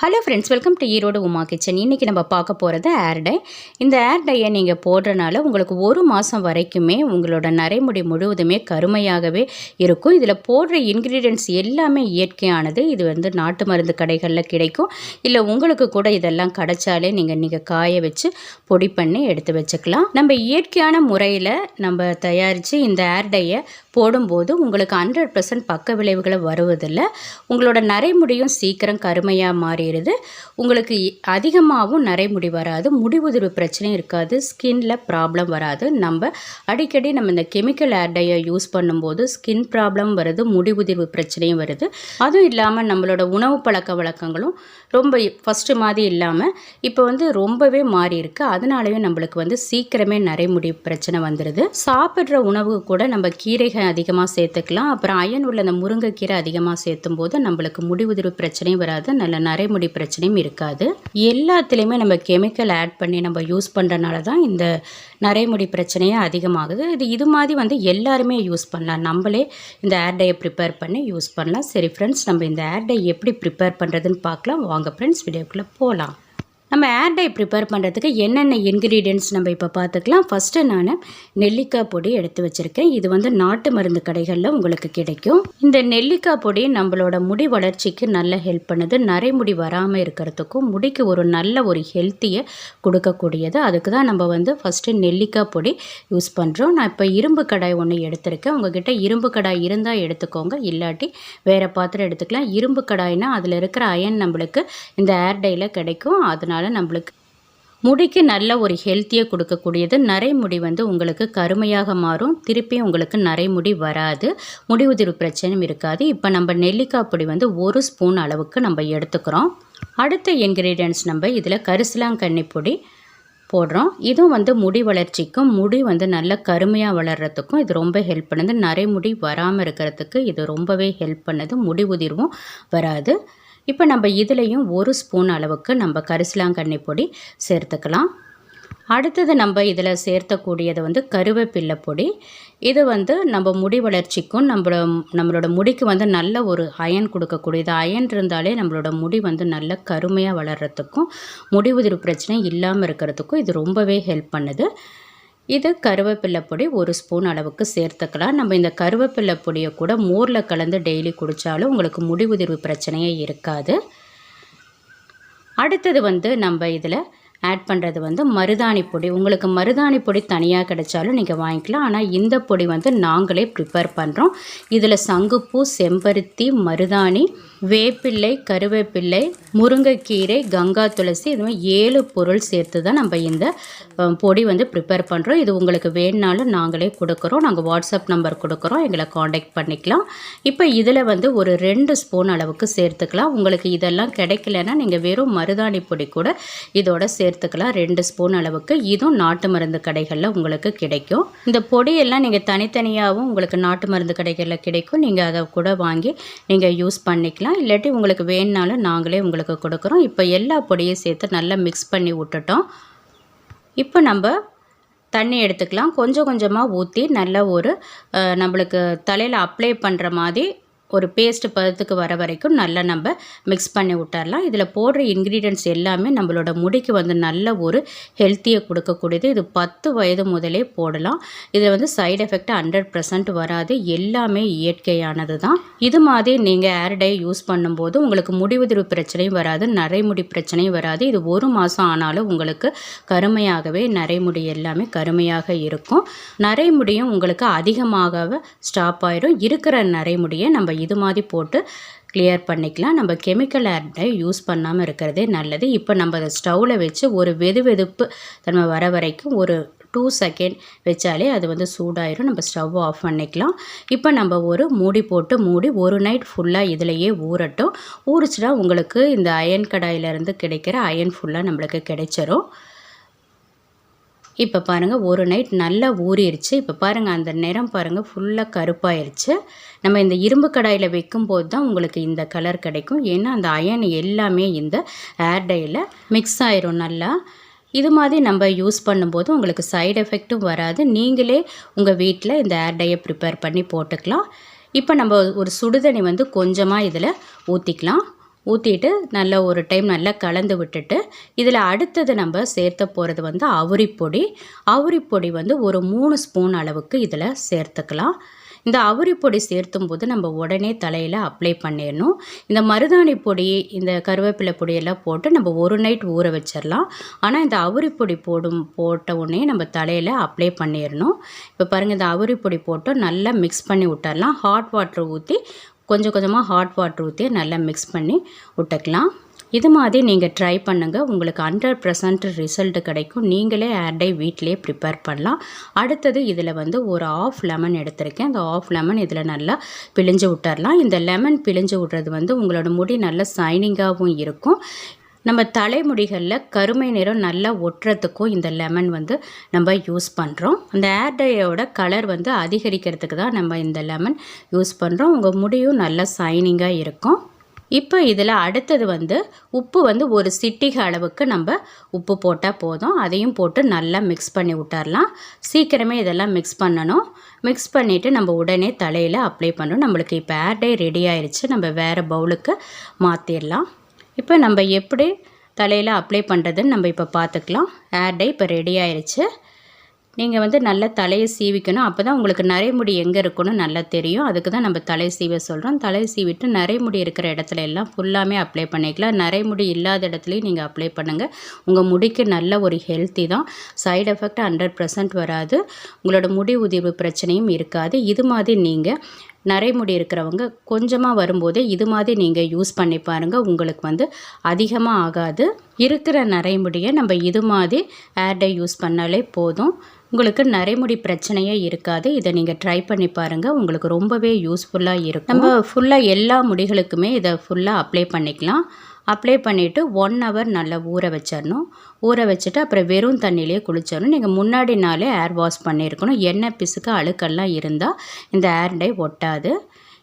Hello friends welcome to Erode Uma kitchen இன்றைக்கி நம்ம பார்க்க போகிறது ஏர் டை இந்த ஏர் டையை நீங்கள் போடுறனால உங்களுக்கு ஒரு மாதம் வரைக்குமே உங்களோட நரைமுடி முழுவதுமே கருமையாகவே இருக்கும். இதில் போடுற இன்க்ரீடியன்ட்ஸ் எல்லாமே இயற்கையானது. இது வந்து நாட்டு மருந்து கடைகளில் கிடைக்கும். இல்லை உங்களுக்கு கூட இதெல்லாம் கிடைச்சாலே நீங்கள் நீங்கள் காய வச்சு பொடி பண்ணி எடுத்து வச்சுக்கலாம். நம்ம இயற்கையான முறையில் நம்ம தயாரித்து இந்த ஏர் டையை போடும்போது உங்களுக்கு ஹண்ட்ரட் பர்சன்ட் பக்க விளைவுகளை வருவதில்லை. உங்களோட நரைமுடியும் சீக்கிரம் கருமையாக மாறி மாறிடுது உங்களுக்கு அதிகமாகவும் நரைமுடி வராது. முடி உதிர்வு பிரச்சனையும் இருக்காது. ஸ்கின்ல ப்ராப்ளம் வராது. நம்ம அடிக்கடி நம்ம இந்த கெமிக்கல் ஏர்டையை யூஸ் பண்ணும்போது ஸ்கின் ப்ராப்ளம் வருது முடி உதிர்வு பிரச்சனையும் வருது. அதுவும் இல்லாமல் நம்மளோட உணவு பழக்க வழக்கங்களும் ரொம்ப ஃபஸ்ட்டு மாதிரி இல்லாமல் இப்போ வந்து ரொம்பவே மாறி இருக்கு. அதனாலேயும் நம்மளுக்கு வந்து சீக்கிரமே நரைமுடி பிரச்சனை வந்துடுது சாப்பிட்ற உணவு கூட நம்ம கீரைகள் அதிகமாக சேர்த்துக்கலாம். அப்புறம் அயன் உள்ள அந்த முருங்கைக்கீரை அதிகமாக சேர்த்தும் போது நம்மளுக்கு முடிவுதிர்வு பிரச்சனையும் வராது. நல்ல நரைமுடி பிரச்சனையும் இருக்காது. எல்லாத்துலேயுமே நம்ம கெமிக்கல் ஆட் பண்ணி நம்ம யூஸ் பண்ணுறனால தான் இந்த நரைமுடி பிரச்சனையே அதிகமாகுது. இது இது மாதிரி வந்து எல்லாருமே யூஸ் பண்ணலாம். நம்மளே இந்த ஏர் டையை ப்ரிப்பேர் பண்ணி யூஸ் பண்ணலாம். சரி ஃப்ரெண்ட்ஸ் நம்ம இந்த ஏர் டை எப்படி ப்ரிப்பேர் பண்ணுறதுன்னு பார்க்கலாம். வாங்க ஃப்ரெண்ட்ஸ் வீடியோக்குள்ளே போகலாம் நம்ம ஏர் டை ப்ரிப்பேர் பண்ணுறதுக்கு என்னென்ன இன்க்ரீடியன்ட்ஸ் நம்ம இப்போ பார்த்துக்கலாம். ஃபஸ்ட்டு நான் நெல்லிக்காய் பொடி எடுத்து வச்சுருக்கேன். இது வந்து நாட்டு மருந்து கடைகளில் உங்களுக்கு கிடைக்கும். இந்த நெல்லிக்காய் பொடி நம்மளோட முடி வளர்ச்சிக்கு நல்ல ஹெல்ப் பண்ணுது. நரைமுடி வராமல் இருக்கிறதுக்கும் முடிக்கு ஒரு நல்ல ஒரு ஹெல்த்தியை கொடுக்கக்கூடியது. அதுக்கு தான் நம்ம வந்து ஃபஸ்ட்டு நெல்லிக்காய் பொடி யூஸ் பண்ணுறோம் நான் இப்போ இரும்பு கடாய் ஒன்று எடுத்திருக்கேன். உங்ககிட்ட இரும்பு கடாய் இருந்தால் எடுத்துக்கோங்க. இல்லாட்டி வேறு பாத்திரம் எடுத்துக்கலாம். இரும்பு கடாய்னால் அதில் இருக்கிற அயன் நம்மளுக்கு இந்த ஏர் டையில் கிடைக்கும். அதனால் நம்மளுக்கு முடிக்கு நல்ல ஒரு ஹெல்த்தியை கொடுக்கக்கூடியது. நரைமுடி வந்து உங்களுக்கு கருமையாக மாறும். திருப்பி உங்களுக்கு நரைமுடி வராது. முடி உதிர்வு பிரச்சனையும் இருக்காது. இப்போ நம்ம நெல்லிக்காய் பொடி வந்து ஒரு ஸ்பூன் அளவுக்கு நம்ம எடுத்துக்கிறோம். அடுத்த இன்க்ரீடியன்ட்ஸ் நம்ம இதில் கரிசலாங்கண்ணி பொடி போடுறோம். இதுவும் வந்து முடி வளர்ச்சிக்கும் முடி வந்து நல்ல கருமையாக வளர்கிறதுக்கும் இது ரொம்ப ஹெல்ப் பண்ணுது. நரைமுடி வராமல் இருக்கிறதுக்கு இது ரொம்பவே ஹெல்ப் பண்ணுது. முடி உதிர்வும் வராது. இப்போ நம்ம இதுலேயும் ஒரு ஸ்பூன் அளவுக்கு நம்ம கரிசலாங்கண்ணி பொடி சேர்த்துக்கலாம். அடுத்தது நம்ம இதில் சேர்த்தக்கூடியது வந்து கருவேப்பில்லை பொடி. இது வந்து நம்ம முடி வளர்ச்சிக்கும் நம்மளோட நம்மளோட முடிக்கு வந்து நல்ல ஒரு அயன் கொடுக்கக்கூடியது அயன் இருந்தாலே நம்மளோட முடி வந்து நல்ல கருமையாக வளர்கிறதுக்கும் முடி உதிர்வு பிரச்சனை இல்லாமல் இருக்கிறதுக்கும் இது ரொம்பவே ஹெல்ப் பண்ணுது. இது கருவேப்பிலை பொடி ஒரு ஸ்பூன் அளவுக்கு சேர்த்துக்கலாம். நம்ம இந்த கருவேப்பிலை பொடியை கூட மோரில் கலந்து டெய்லி குடித்தாலும் உங்களுக்கு முடி உதிர்வு பிரச்சனையே இருக்காது. அடுத்தது வந்து நம்ம இதில் ஆட் பண்ணுறது வந்து மருதாணி பொடி. உங்களுக்கு மருதாணி பொடி தனியாக கிடைச்சாலும் நீங்கள் வாங்கிக்கலாம். ஆனால் இந்த பொடி வந்து நாங்களே ப்ரிப்பேர் பண்ணுறோம் இதில் சங்குப்பூ செம்பருத்தி மருதாணி வேப்பிள்ளை கருவேப்பிள்ளை முருங்கைக்கீரை கங்கா துளசி இதுமாதிரி ஏழு பொருள் சேர்த்து தான் நம்ம இந்த பொடி வந்து ப்ரிப்பேர் பண்ணுறோம் இது உங்களுக்கு வேணுனாலும் நாங்களே கொடுக்குறோம். நாங்கள் வாட்ஸ்அப் நம்பர் கொடுக்குறோம். எங்களை காண்டாக்ட் பண்ணிக்கலாம். இப்போ இதில் வந்து ஒரு ரெண்டு ஸ்பூன் அளவுக்கு சேர்த்துக்கலாம். உங்களுக்கு இதெல்லாம் கிடைக்கலன்னா நீங்கள் வெறும் மருதாணி பொடி கூட இதோட சேர்த்துக்கலாம் ரெண்டு ஸ்பூன் அளவுக்கு. இதுவும் நாட்டு மருந்து கடைகளில் உங்களுக்கு கிடைக்கும். இந்த பொடியெல்லாம் நீங்கள் தனித்தனியாகவும் உங்களுக்கு நாட்டு மருந்து கடைகளில் கிடைக்கும். நீங்கள் அதை கூட வாங்கி நீங்கள் யூஸ் பண்ணிக்கலாம். இல்லாட்டி உங்களுக்கு வேணுனாலும் நாங்களே உங்களுக்கு கொடுக்குறோம். இப்போ எல்லா பொடியும் சேர்த்து நல்லா மிக்ஸ் பண்ணி விட்டுட்டோம். இப்போ நம்ம தண்ணி எடுத்துக்கலாம். கொஞ்சம் கொஞ்சமாக ஊற்றி நல்ல ஒரு நம்மளுக்கு தலையில் அப்ளை பண்ணுற மாதிரி ஒரு பேஸ்ட் பதத்துக்கு வர வரைக்கும் நல்லா நம்ம மிக்ஸ் பண்ணி விட்டுறலாம். இதில் போடுற இன்க்ரீடியன்ட்ஸ் எல்லாமே நம்மளோட முடிக்கு வந்து நல்ல ஒரு ஹெல்த்தியை கொடுக்கக்கூடியது. இது பத்து வயது முதலே போடலாம். இதில் வந்து சைடு எஃபெக்ட் ஹண்ட்ரட் பர்சன்ட் வராது. எல்லாமே இயற்கையானது தான் இது மாதிரி நீங்கள் ஏர்டை யூஸ் பண்ணும்போது உங்களுக்கு முடிவுதிர்வு பிரச்சனையும் வராது நரைமுடி பிரச்சனையும் வராது. இது ஒரு மாதம் ஆனாலும் உங்களுக்கு கருமையாகவே நரைமுடி எல்லாமே கருமையாக இருக்கும். நரைமுடியும் உங்களுக்கு அதிகமாகவே ஸ்டாப் ஆயிரும். இருக்கிற நரைமுடியை நம்ம இது மாதிரி போட்டு கிளியர் பண்ணிக்கலாம். நம்ம கெமிக்கல் ஆட்டை யூஸ் பண்ணாமல் இருக்கிறதே நல்லது. இப்போ நம்ம அதை ஸ்டவ்வில் வச்சு ஒரு வெது வெதுப்பு தன்மை வர வரைக்கும் ஒரு டூ செகண்ட் வச்சாலே அது வந்து சூடாயிரும். நம்ம ஸ்டவ் ஆஃப் பண்ணிக்கலாம். இப்போ நம்ம ஒரு மூடி போட்டு மூடி ஒரு நைட் ஃபுல்லாக இதிலையே ஊறட்டும். ஊறிச்சுன்னா உங்களுக்கு இந்த அயன் கடாயிலேருந்து கிடைக்கிற அயன் ஃபுல்லாக நம்மளுக்கு கிடைச்சிரும். இப்போ பாருங்கள் ஒரு நைட் நல்லா ஊறிடுச்சு இப்போ பாருங்கள் அந்த நிறம் பாருங்கள் ஃபுல்லாக கருப்பாயிருச்சு. நம்ம இந்த இரும்பு கடாயில் வைக்கும்போது தான் உங்களுக்கு இந்த கலர் கிடைக்கும். ஏன்னா அந்த அயன் எல்லாமே இந்த ஏர்டையில் மிக்ஸ் ஆயிரும் நல்லா. இது மாதிரி நம்ம யூஸ் பண்ணும்போது உங்களுக்கு சைடு எஃபெக்ட்டும் வராது. நீங்களே உங்கள் வீட்டில் இந்த ஏர்டையை ப்ரிப்பேர் பண்ணி போட்டுக்கலாம். இப்போ நம்ம ஒரு சுடுதண்ணி வந்து கொஞ்சமாக இதில் ஊற்றிக்கலாம் ஊற்றிட்டு நல்ல ஒரு டைம் நல்லா கலந்து விட்டுட்டு இதில் அடுத்தது நம்ம சேர்த்த போகிறது வந்து அவுரிப்பொடி. அவுரிப்பொடி வந்து ஒரு மூணு ஸ்பூன் அளவுக்கு இதில் சேர்த்துக்கலாம். இந்த அவுரி பொடி சேர்த்தும் போது நம்ம உடனே தலையில் அப்ளை பண்ணிடணும். இந்த மருதாணி பொடி இந்த கருவேப்பிலை பொடியெல்லாம் போட்டு நம்ம ஒரு நைட் ஊற வச்சிடலாம். ஆனால் இந்த அவுரி பொடி போடும் போட்ட உடனே நம்ம தலையில் அப்ளை பண்ணிடணும். இப்போ பாருங்கள் இந்த அவுரி பொடி போட்டு நல்லா மிக்ஸ் பண்ணி விட்டுறலாம் ஹாட் வாட்டர் ஊற்றி கொஞ்சம் கொஞ்சமாக ஹாட் வாட்டர் ஊற்றி நல்லா மிக்ஸ் பண்ணி விட்டுக்கலாம் இது மாதிரி நீங்கள் ட்ரை பண்ணுங்கள் உங்களுக்கு ஹண்ட்ரட் பர்சன்ட் ரிசல்ட் கிடைக்கும். நீங்களே ஆட்டை வீட்டிலே ப்ரிப்பேர் பண்ணலாம். அடுத்தது இதில் வந்து ஒரு ஆஃப் லெமன் எடுத்திருக்கேன். அந்த ஆஃப் லெமன் இதில் நல்லா பிழிஞ்சு விட்டுறலாம் இந்த லெமன் பிழிஞ்சு விட்றது வந்து உங்களோட முடி நல்ல சைனிங்காகவும் இருக்கும். நம்ம தலைமுடிகளில் கருமை நிறம் நல்லா ஒட்டுறதுக்கும் இந்த லெமன் வந்து நம்ம யூஸ் பண்ணுறோம் அந்த ஏர்டையோட கலர் வந்து அதிகரிக்கிறதுக்கு தான் நம்ம இந்த லெமன் யூஸ் பண்ணுறோம் உங்கள் முடியும் நல்லா சைனிங்காக இருக்கும். இப்போ இதில் அடுத்தது வந்து உப்பு வந்து ஒரு சிட்டிகை அளவுக்கு நம்ம உப்பு போட்டால் போதும். அதையும் போட்டு நல்லா மிக்ஸ் பண்ணி விட்டுறலாம். சீக்கிரமே இதெல்லாம் மிக்ஸ் பண்ணணும். மிக்ஸ் பண்ணிவிட்டு நம்ம உடனே தலையில் அப்ளை பண்ணணும். நம்மளுக்கு இப்போ ஏர்டே ரெடி ஆயிடுச்சு நம்ம வேறு பவுலுக்கு மாற்றிடலாம் இப்போ நம்ம எப்படி தலையில் அப்ளை பண்ணுறதுன்னு நம்ம இப்போ பார்த்துக்கலாம். ஏர்டே இப்போ ரெடி ஆயிடுச்சு நீங்கள் வந்து நல்லா தலையை சீவிக்கணும். அப்போ தான் உங்களுக்கு நரைமுடி எங்கே இருக்குன்னு நல்லா தெரியும். அதுக்கு தான் நம்ம தலை சீவ சொல்கிறோம் தலை சீவிட்டு நரைமுடி இருக்கிற இடத்துல எல்லாம் ஃபுல்லாமே அப்ளை பண்ணிக்கலாம். நரைமுடி இல்லாத இடத்துலையும் நீங்கள் அப்ளை பண்ணுங்கள் உங்கள் முடிக்கு நல்ல ஒரு ஹெல்த்தி தான். சைடு எஃபெக்ட் ஹண்ட்ரட் பர்சன்ட் வராது. உங்களோட முடி உதிர்வு பிரச்சனையும் இருக்காது. இது மாதிரி நீங்கள் நரைமுடி இருக்கிறவங்க கொஞ்சமாக வரும்போதே இது மாதிரி நீங்கள் யூஸ் பண்ணி பாருங்கள் உங்களுக்கு வந்து அதிகமாக ஆகாது. இருக்கிற நரைமுடியை நம்ம இது மாதிரி ஏர்டை யூஸ் பண்ணாலே போதும். உங்களுக்கு நரைமுடி பிரச்சனையே இருக்காது. இதை நீங்கள் ட்ரை பண்ணி பாருங்கள் உங்களுக்கு ரொம்பவே யூஸ்ஃபுல்லாக இருக்கும். நம்ம ஃபுல்லாக எல்லா முடிகளுக்குமே இதை ஃபுல்லாக அப்ளை பண்ணிக்கலாம். அப்ளை பண்ணிவிட்டு ஒன் ஹவர் நல்லா ஊற வச்சிடணும் ஊற வச்சுட்டு அப்புறம் வெறும் தண்ணியிலே குளிச்சிடணும் நீங்கள் முன்னாடி நாளே ஏர் வாஷ் பண்ணியிருக்கணும். எண்ணெய் பிசுக்கு அழுக்கெல்லாம் இருந்தால் இந்த ஏர் டை ஒட்டாது.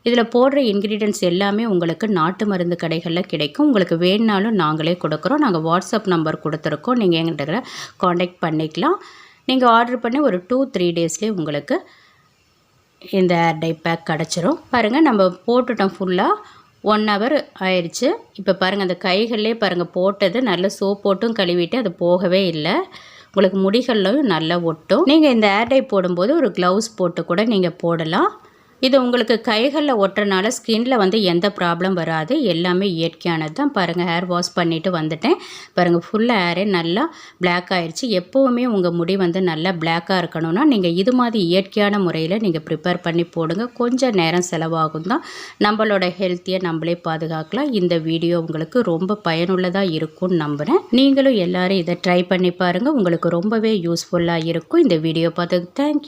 இதில் போடுற இன்க்ரீடியன்ஸ் எல்லாமே உங்களுக்கு நாட்டு மருந்து கடைகளில் கிடைக்கும். உங்களுக்கு வேணுனாலும் நாங்களே கொடுக்குறோம். நாங்கள் வாட்ஸ்அப் நம்பர் கொடுத்துருக்கோம். நீங்கள் எங்கிட்ட காண்டாக்ட் பண்ணிக்கலாம். நீங்கள் ஆர்டர் பண்ணி ஒரு டூ த்ரீ டேஸ்லேயே உங்களுக்கு இந்த ஏர் டை பேக் கிடச்சிரும். பாருங்கள் நம்ம போட்டுட்டோம் ஃபுல்லாக ஒன் ஹவர் ஆயிடுச்சு. இப்போ பாருங்கள் அந்த கைகள்லேயே பாருங்கள் போட்டது நல்ல சோப் போட்டும் கழுவிட்டு அது போகவே இல்லை. உங்களுக்கு முடிகளிலும் நல்லா ஒட்டும். நீங்கள் இந்த ஏர் டை போடும்போது ஒரு க்ளவுஸ் போட்டு கூட நீங்கள் போடலாம். இது உங்களுக்கு கைகளில் ஒட்டுறனால ஸ்கின்ல வந்து எந்த ப்ராப்ளம் வராது. எல்லாமே இயற்கையானது தான். பாருங்கள் ஹேர் வாஷ் பண்ணிவிட்டு வந்துட்டேன். பாருங்கள் ஃபுல்லாக ஹேரே நல்லா பிளாக் ஆயிடுச்சு எப்போவுமே உங்கள் முடி வந்து நல்லா பிளாக்காக இருக்கணும்னா நீங்கள் இது மாதிரி இயற்கையான முறையில் நீங்கள் ப்ரிப்பேர் பண்ணி போடுங்க. கொஞ்சம் நேரம் செலவாகும் தான். நம்மளோட ஹெல்த்தியை நம்மளே பாதுகாக்கலாம். இந்த வீடியோ உங்களுக்கு ரொம்ப பயனுள்ளதாக இருக்கும்னு நம்புகிறேன் நீங்களும் எல்லோரும் இதை ட்ரை பண்ணி பாருங்கள் உங்களுக்கு ரொம்பவே யூஸ்ஃபுல்லாக இருக்கும். இந்த வீடியோ பார்த்து தேங்க்யூ